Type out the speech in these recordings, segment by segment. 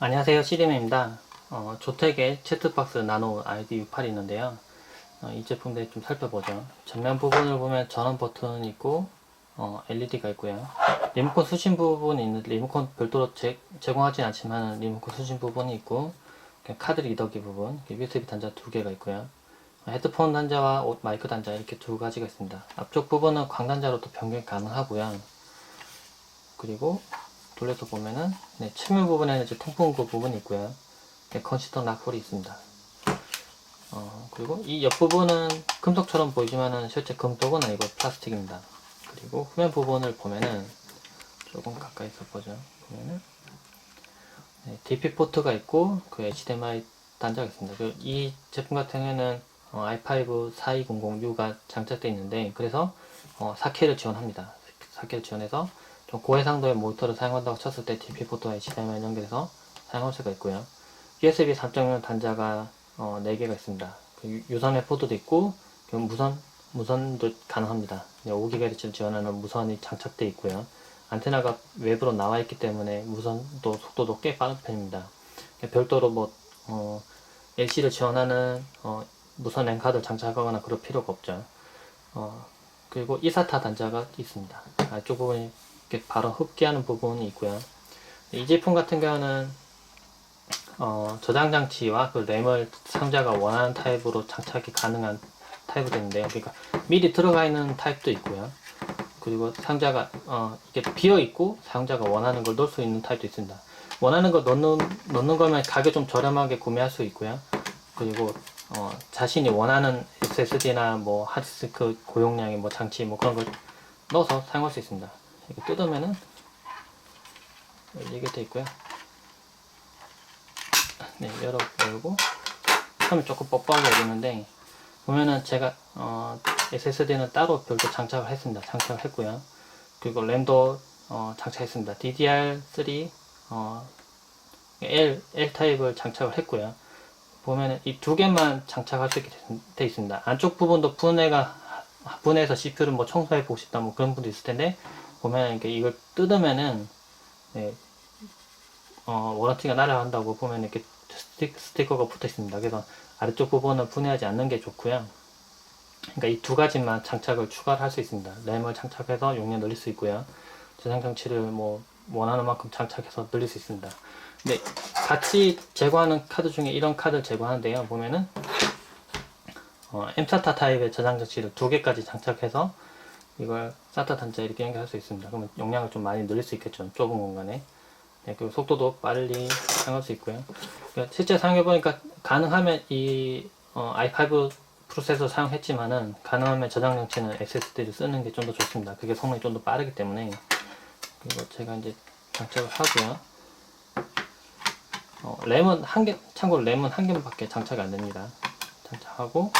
안녕하세요 CDM입니다. 어, 조텍의 채트박스 나노 ID68이 있는데요. 어, 이 제품 대해 좀 살펴보죠. 전면 부분을 보면 전원 버튼이 있고 어, LED가 있고요. 리모컨 수신 부분이 있는데 리모컨 별도로 제, 제공하진 않지만 리모컨 수신 부분이 있고 카드 리더기 부분 USB 단자 두 개가 있고요. 헤드폰 단자와 오- 마이크 단자 이렇게 두 가지가 있습니다. 앞쪽 부분은 광단자로도 변경 가능하고요. 그리고 돌려서 보면은 네, 측면 부분에는 이제 통풍 구 부분이 있고요. 네, 컨시더 낙홀이 있습니다. 어, 그리고 이 옆부분은 금속처럼 보이지만은 실제 금속은 아니고 플라스틱입니다. 그리고 후면 부분을 보면은 조금 가까이서 보죠. 보면은 네, DP 포트가 있고 그 HDMI 단자가 있습니다. 그이 제품 같은 경우에는 어, i5 4200U가 장착되어 있는데 그래서 어, 4K를 지원합니다. 4K를 지원해서 좀 고해상도의 모니터를 사용한다고 쳤을 때 DP 포트와 HDMI 연결해서 사용할 수가 있고요. USB 3.0 단자가 어, 4개가 있습니다. 그 유- 유선의 포트도 있고 그 무선 무선도 가능합니다. 5GHz를 지원하는 무선이 장착되어 있고요. 안테나가 외부로 나와 있기 때문에 무선도 속도도 꽤 빠른 편입니다. 별도로 뭐 어, LC를 지원하는 어, 무선 랜카드를 장착하거나 그럴 필요가 없죠. 어, 그리고 이사타 단자가 있습니다. 안쪽 부분이 이렇게 바로 흡기하는 부분이 있고요. 이 제품 같은 경우는 어, 저장 장치와 그 램을 상자가 원하는 타입으로 장착이 가능한 타입이 되는데요. 그러니까 미리 들어가 있는 타입도 있고요. 그리고 상자가 어, 이게 비어 있고 사용자가 원하는 걸 넣을 수 있는 타입도 있습니다. 원하는 거 넣는 넣는 거면 가격 좀 저렴하게 구매할 수 있고요. 그리고 어, 자신이 원하는 SSD나 뭐 하드디스크 고용량의 뭐 장치 뭐 그런 걸 넣어서 사용할 수 있습니다. 이렇게 뜯으면은 열리게 돼 있고요. 네, 열어 열고 처음에 조금 뻑뻑하게 열리는데 보면은 제가 어, SSD는 따로 별도 장착을 했습니다. 장착을 했고요. 그리고 램도 어, 장착했습니다. DDR3 어, L L 타입을 장착을 했고요. 보면은 이 두 개만 장착할 수 있게 돼 있습니다. 안쪽 부분도 분해가 분해해서 CPU를 뭐 청소해 보고 싶다 뭐 그런 분도 있을 텐데 보면 이렇게 이걸 뜯으면은 네, 어, 워런티가 날아간다고 보면 이렇게 스티, 스티커 가 붙어 있습니다. 그래서 아래쪽 부분은 분해하지 않는 게 좋고요. 그러니까 이 두 가지만 장착을 추가를 할 수 있습니다. 램을 장착해서 용량 늘릴 수 있고요. 저장 장치를 뭐 원하는 만큼 장착해서 늘릴 수 있습니다. 근데 같이 제거하는 카드 중에 이런 카드를 제거하는데요. 보면은 어, M사타 타입의 저장 장치를 두 개까지 장착해서 이걸 사타 단자 이렇게 연결할 수 있습니다. 그러면 용량을 좀 많이 늘릴 수 있겠죠. 좁은 공간에. 네, 그리고 속도도 빨리 사용할 수 있고요. 그러니까 실제 사용해 보니까 가능하면 이 어, i5 프로세서 사용했지만은 가능하면 저장 장치는 SSD를 쓰는 게 좀 더 좋습니다. 그게 성능이 좀 더 빠르기 때문에 그리고 제가 이제 장착을 하고요. 어, 램은 한 개, 참고로 램은 한 개밖에 장착이 안 됩니다. 장착하고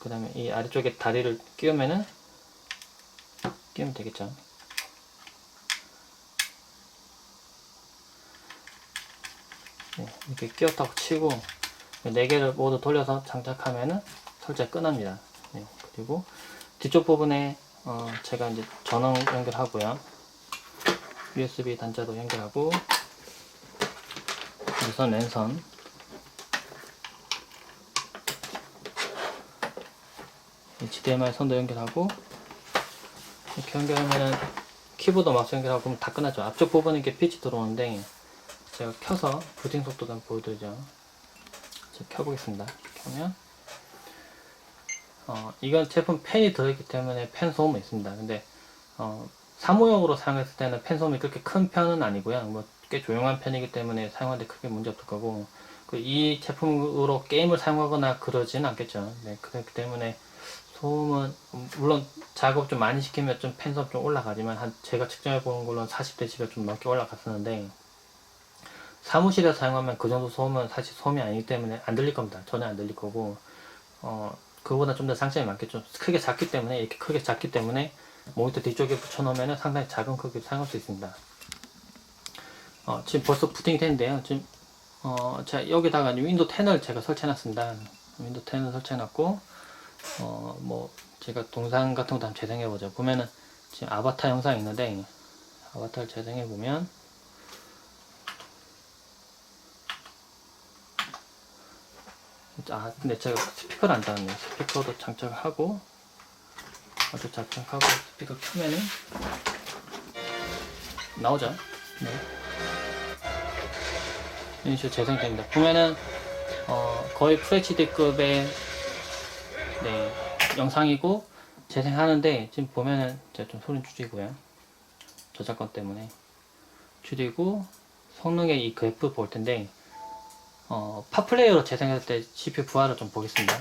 그 다음에 이 아래쪽에 다리를 끼우면은 끼우면 되겠죠. 네, 이렇게 끼웠다고 치고 네 개를 모두 돌려서 장착하면은 설치가 끝납니다. 네, 그리고 뒤쪽 부분에 어, 제가 이제 전원 연결하고요. USB 단자도 연결하고 무선 랜선 HDMI 선도 연결하고 이렇게 연결하면은 키보드 마우스 연결하고 그러면 다 끝났죠. 앞쪽 부분에 이렇게 빛이 들어오는데 제가 켜서 부팅 속도도 한번 보여드리죠. 제가 켜보겠습니다. 켜면 어, 이건 제품 팬이 들어있기 때문에 팬 소음이 있습니다. 근데 어, 사무용으로 사용했을 때는 팬 소음이 그렇게 큰 편은 아니고요. 뭐 꽤 조용한 편이기 때문에 사용하는데 크게 문제 없을 거고 그이 제품으로 게임을 사용하거나 그러지는 않겠죠. 네, 그렇기 때문에 소음은 음, 물론 작업 좀 많이 시키면 좀 팬소음 좀 올라가지만 한 제가 측정해 보는 걸로는 40dB 좀 넘게 올라갔었는데 사무실에서 사용하면 그 정도 소음은 사실 소음이 아니기 때문에 안 들릴 겁니다. 전혀 안 들릴 거고 어 그보다 좀더 장점이 많겠죠. 크게 작기 때문에 이렇게 크게 작기 때문에 모니터 뒤쪽에 붙여놓으면 상당히 작은 크기로 사용할 수 있습니다. 어, 지금 벌써 부팅이 됐는데요. 지금 어, 제가 여기다가 윈도우 10을 제가 설치해놨습니다. 윈도우 10을 설치해놨고 어, 뭐, 제가 동상 같은 것도 한번 재생해보죠. 보면은, 지금 아바타 영상이 있는데, 아바타를 재생해보면, 아, 근데 제가 스피커를 안 닫았네요. 스피커도 장착하고, 아주 장착하고, 스피커 켜면은, 나오죠. 네. 이런 재생됩니다. 보면은, 어, 거의 FHD급의 네, 영상이고 재생하는데 지금 보면은 제가 좀 소리 줄이고요 저작권 때문에 줄이고 성능의 이 그래프 볼 텐데 어, 팝플레이어로 재생할 때 CPU 부하를 좀 보겠습니다.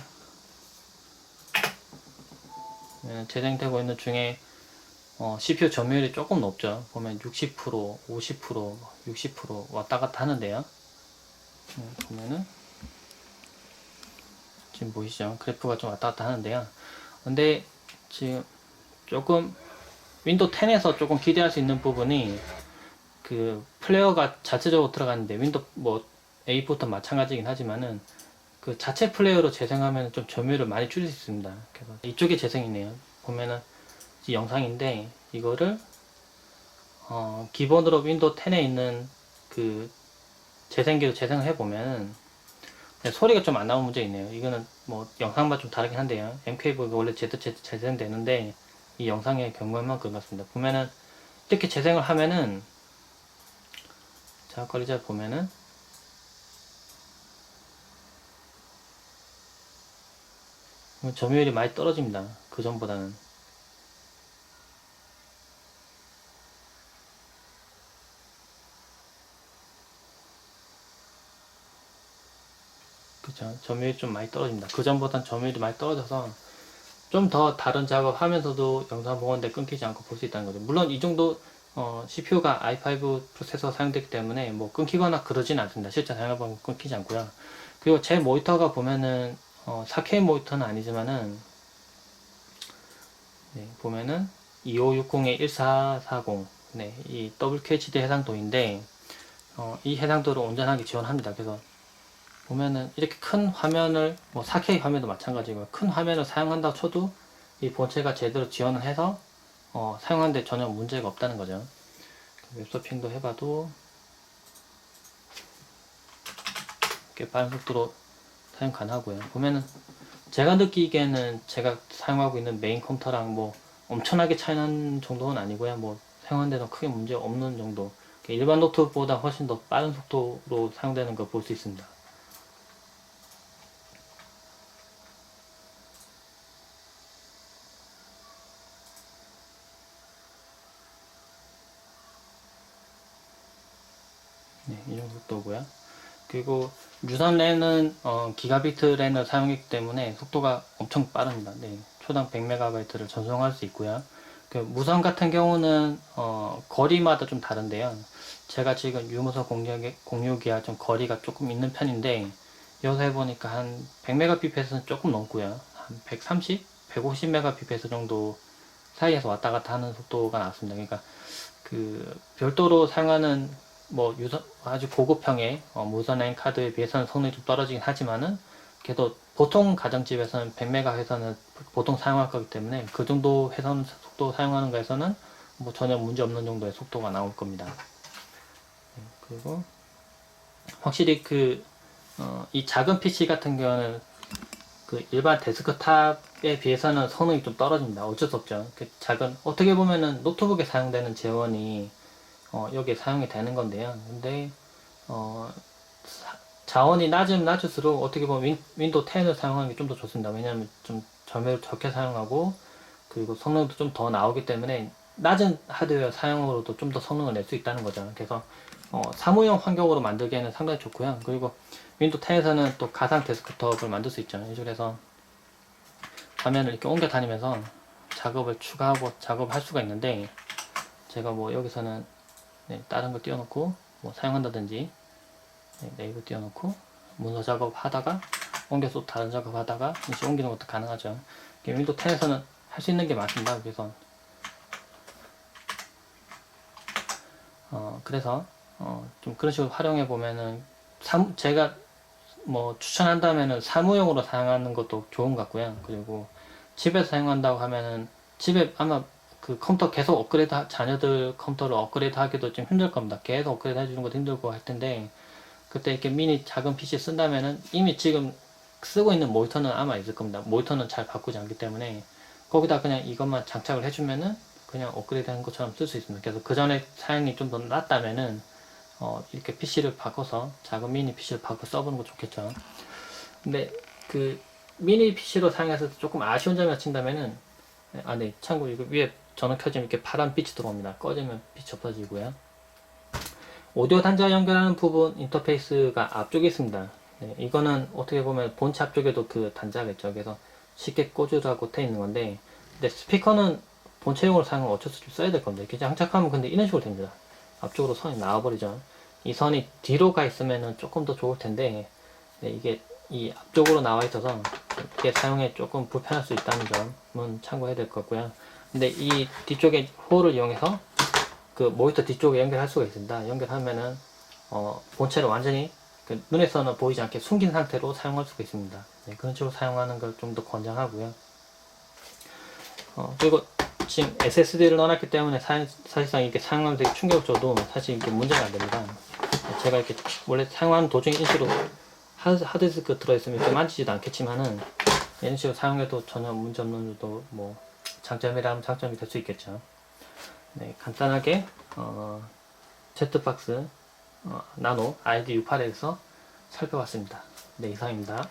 네, 재생되고 있는 중에 어, CPU 점유율이 조금 높죠. 보면 60%, 50%, 60% 왔다 갔다 하는데요. 음, 보면은 지금 보이시죠? 그래프가 좀 왔다 갔다 하는데요. 근데 지금 조금 윈도우 10에서 조금 기대할 수 있는 부분이 그 플레이어가 자체적으로 들어가는데 윈도우 뭐 A4도 마찬가지긴 하지만은 그 자체 플레이어로 재생하면 좀 점유율을 많이 줄일 수 있습니다. 그래서 이쪽에 재생이네요. 보면은 이 영상인데 이거를 어 기본으로 윈도우 10에 있는 그 재생기로 재생을 해보면 소리가 좀 안 나오는 문제 있네요. 이거는 뭐 영상만 좀 다르긴 한데요. MKV가 원래 Z 재생되는데 이 영상의 경우에만 그렇습니다. 보면은 이렇게 재생을 하면은 자거리자 보면은 점유율이 많이 떨어집니다. 그 전보다는. 점유율이 좀 많이 떨어집니다. 그 전보단 점유율이 많이 떨어져서 좀 더 다른 작업 하면서도 영상 보는데 끊기지 않고 볼 수 있다는 거죠. 물론 이 정도 어, CPU가 i5 프로세서 사용되기 때문에 뭐 끊기거나 그러진 않습니다. 실제 사용해보면 끊기지 않고요. 그리고 제 모니터가 보면은 어, 4K 모니터는 아니지만은 네, 보면은 2560에 1440 네, 이 WQHD 해상도인데 어, 이 해상도를 온전하게 지원합니다. 그래서 보면은 이렇게 큰 화면을 뭐 4K 화면도 마찬가지고 큰 화면을 사용한다고 쳐도 이 본체가 제대로 지원을 해서 어, 사용하는데 전혀 문제가 없다는 거죠. 웹서핑도 해봐도 꽤 빠른 속도로 사용 가능하고요. 보면은 제가 느끼기에는 제가 사용하고 있는 메인 컴퓨터랑 뭐 엄청나게 차이나는 정도는 아니고요. 뭐 사용하는데도 크게 문제 없는 정도. 일반 노트북보다 훨씬 더 빠른 속도로 사용되는 걸 볼 수 있습니다. 네, 이 정도 속도고요. 그리고 유선 랜은 어, 기가비트 랜을 사용했기 때문에 속도가 엄청 빠릅니다. 네, 초당 100MB를 전송할 수 있고요. 그 무선 같은 경우는 어, 거리마다 좀 다른데요. 제가 지금 유무선 공유, 공유 기와 좀 거리가 조금 있는 편인데 여기서 해보니까 한 100mbps는 조금 넘고요. 한 130, 150mbps 정도 사이에서 왔다 갔다 하는 속도가 나왔습니다. 그러니까 그 별도로 사용하는 뭐 유선 아주 고급형의 어, 무선 랜 카드에 비해서는 성능이 좀 떨어지긴 하지만은 그래도 보통 가정집에서는 100메가에서는 보통 사용할 거기 때문에 그 정도 회선 속도 사용하는 거에서는 뭐 전혀 문제 없는 정도의 속도가 나올 겁니다. 네, 그리고 확실히 그, 어, 이 작은 PC 같은 경우는 그 일반 데스크탑에 비해서는 성능이 좀 떨어집니다. 어쩔 수 없죠. 그 작은, 어떻게 보면은 노트북에 사용되는 재원이 어, 여기에 사용이 되는 건데요. 근데 어, 사, 자원이 낮으면 낮을수록 어떻게 보면 윈, 윈도우 10을 사용하는 게 좀 더 좋습니다. 왜냐하면 좀 점유율 적게 사용하고 그리고 성능도 좀 더 나오기 때문에 낮은 하드웨어 사용으로도 좀 더 성능을 낼 수 있다는 거죠. 그래서 어, 사무용 환경으로 만들기에는 상당히 좋고요. 그리고 윈도우 10에서는 또 가상 데스크톱을 만들 수 있죠. 그래서 화면을 이렇게 옮겨 다니면서 작업을 추가하고 작업할 수가 있는데 제가 뭐 여기서는 네, 다른 거 띄워놓고 뭐 사용한다든지 네, 네이버 띄워놓고 문서 작업 하다가 옮겨서 또 다른 작업 하다가 다시 옮기는 것도 가능하죠. 윈도우 10에서는 할 수 있는 게 많습니다. 그래서 어 그래서 어, 좀 그런 식으로 활용해 보면은 사무, 제가 뭐 추천한다면은 사무용으로 사용하는 것도 좋은 것 같고요. 그리고 집에서 사용한다고 하면은 집에 아마 그 컴퓨터 계속 업그레이드 하, 자녀들 컴퓨터를 업그레이드 하기도 좀 힘들 겁니다. 계속 업그레이드 해주는 것도 힘들고 할 텐데 그때 이렇게 미니 작은 PC 쓴다면은 이미 지금 쓰고 있는 모니터는 아마 있을 겁니다. 모니터는 잘 바꾸지 않기 때문에 거기다 그냥 이것만 장착을 해주면은 그냥 업그레이드 한 것처럼 쓸 수 있습니다. 그래서 그 전에 사양이 좀더 낫다면은 어, 이렇게 PC를 바꿔서 작은 미니 PC를 바꿔 써보는 거 좋겠죠. 근데 그 미니 PC로 사용해서 조금 아쉬운 점이 친다면은 아, 네. 참고 이거 위에 전원 켜지면 이렇게 파란 빛이 들어옵니다. 꺼지면 빛이 없어지고요. 오디오 단자 연결하는 부분 인터페이스가 앞쪽에 있습니다. 네, 이거는 어떻게 보면 본체 앞쪽에도 그 단자가 있죠. 그래서 쉽게 꽂으라고 돼 있는 건데, 근데 스피커는 본체용으로 사용을 어쩔 수 없이 써야 될 건데, 이렇게 장착하면 근데 이런 식으로 됩니다. 앞쪽으로 선이 나와버리죠. 이 선이 뒤로 가 있으면은 조금 더 좋을 텐데, 네, 이게 이 앞쪽으로 나와 있어서 이게 사용에 조금 불편할 수 있다는 점은 참고해야 될것 같고요. 근데 이 뒤쪽에 홀을 이용해서 그 모니터 뒤쪽에 연결할 수가 있습니다. 연결하면은 어, 본체를 완전히 그 눈에서는 보이지 않게 숨긴 상태로 사용할 수가 있습니다. 네, 그런 식으로 사용하는 걸 좀 더 권장하고요. 어, 그리고 지금 SSD를 넣어놨기 때문에 사, 사실상 이렇게 사용하면 되게 충격을 줘도 사실 이게 문제가 안 됩니다. 제가 이렇게 원래 사용하는 도중에 인식으로 하드- 하드디스크 들어있으면 이렇게 만지지도 않겠지만은 이런 식으로 사용해도 전혀 문제 없는 것도 뭐 장점이라면 장점이 될 수 있겠죠. 네, 간단하게 어, 제트박스 어, 나노 ID U8에서 살펴봤습니다. 네, 이상입니다.